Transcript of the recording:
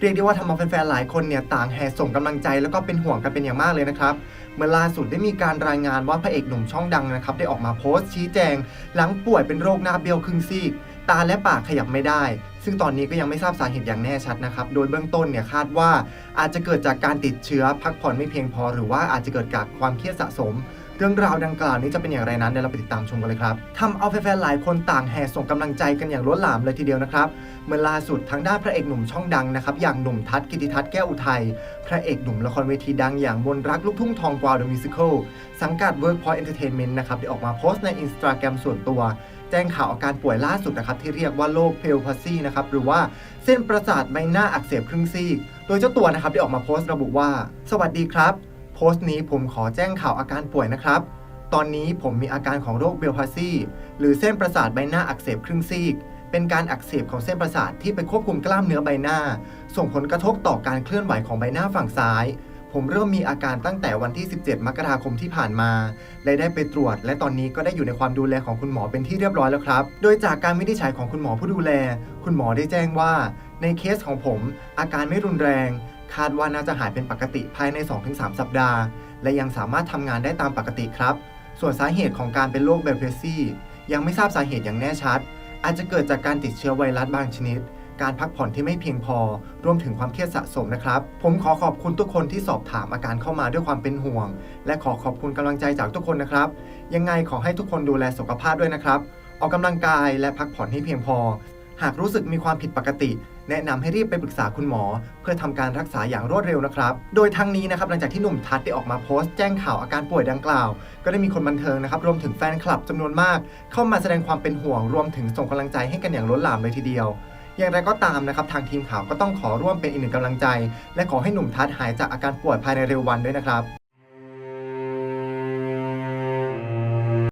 เรียกได้ว่าทำเอาแฟนๆหลายคนเนี่ยต่างแห่ส่งกำลังใจแล้วก็เป็นห่วงกันเป็นอย่างมากเลยนะครับเมื่อล่าสุดได้มีการรายงานว่าพระเอกหนุ่มช่องดังนะครับได้ออกมาโพสต์ชี้แจง หลังป่วยเป็นโรคหน้าเบี้ยวครึ่งซีกตาและปากขยับไม่ได้ ซึ่งตอนนี้ก็ยังไม่ทราบสาเหตุอย่างแน่ชัดนะครับ โดยเบื้องต้นเนี่ยคาดว่าอาจจะเกิดจากการติดเชื้อพักผ่อนไม่เพียงพอ หรือว่าอาจจะเกิดจากความเครียดสะสม เรื่องราวดังกล่าวนี้จะเป็นอย่างไรนั้นเดี๋ยวเราไปติดตามชมกันเลยครับทำเอาแฟนๆหลายคนต่างแห่ส่งกำลังใจกันอย่างล้นหลามเลยทีเดียวนะครับเมื่อล่าสุดทางด้านพระเอกหนุ่มช่องดังนะครับอย่างหนุ่มทัศกิติทัศน์แก้วอุทัยพระเอกหนุ่มละครเวทีดังอย่างมนรักลูกทุ่งทองกวาวเดอะมิวสิควลสังกัด Workpoint Entertainment นะครับได้ออกมาโพสต์ในอินสตาแกรมส่วนตัวแจ้งข่าวอาการป่วยล่าสุดนะครับที่เรียกว่าโรคเพลพาซี่นะครับหรือว่าเส้นประสาทใบหน้าอักเสบครึ่งซีก โดยเจ้าตัวนะครับได้ออกมาโพสต์ระบุว่า สวัสดีครับ โพสต์นี้ผมขอแจ้งข่าวอาการป่วยนะครับ ตอนนี้ผมมีอาการของโรคเบลพาซีหรือเส้นประสาทใบหน้าอักเสบครึ่งซีก เป็นการอักเสบของเส้นประสาทที่ไปควบคุมกล้ามเนื้อใบหน้า ส่งผลกระทบต่อการเคลื่อนไหวของใบหน้าฝั่งซ้าย ผมเริ่มมีอาการตั้งแต่วันที่ 17 มกราคมที่ผ่านมาและได้ไปตรวจ และตอนนี้ก็ได้อยู่ในความดูแลของคุณหมอเป็นที่เรียบร้อยแล้วครับ โดยจากการวินิจฉัยของคุณหมอผู้ดูแล คุณหมอได้แจ้งว่า ในเคสของผม อาการไม่รุนแรง คาดว่าน่าจะหายเป็นปกติภายใน 2-3 สัปดาห์ และยังสามารถทำงานได้ตามปกติครับ ส่วนสาเหตุของการเป็นโรคเบลเพซี่ยังไม่ทราบสาเหตุอย่างแน่ชัด อาจจะเกิดจากการติดเชื้อไวรัสบางชนิด การพักผ่อนที่ไม่เพียงพอ รวมถึงความเครียดสะสมนะครับ ผมขอขอบคุณทุกคนที่สอบถามอาการเข้ามาด้วยความเป็นห่วง และขอขอบคุณกำลังใจจากทุกคนนะครับ ยังไงขอให้ทุกคนดูแลสุขภาพด้วยนะครับ ออกกำลังกายและพักผ่อนให้เพียงพอ หากรู้สึกมีความผิดปกติ แนะนำให้รีบไปปรึกษาคุณหมอ เพื่อทำการรักษาอย่างรวดเร็วนะครับ โดยทั้งนี้นะครับหลังจากที่หนุ่มทัศน์ได้ออกมาโพสต์แจ้งข่าวอาการป่วยดังกล่าว ก็ได้มีคนบันเทิงนะครับรวมถึงแฟนคลับจำนวนมาก เข้ามาแสดงความเป็นห่วงรวมถึงส่งกำลังใจให้กันอย่างล้นหลามเลยทีเดียวอย่างไรก็ตามนะครับ ทางทีมข่าวก็ต้องขอร่วมเป็นอีกหนึ่งกำลังใจ และขอให้หนุ่มทัศน์หายจากอาการป่วยภายในเร็ววันด้วยนะครับ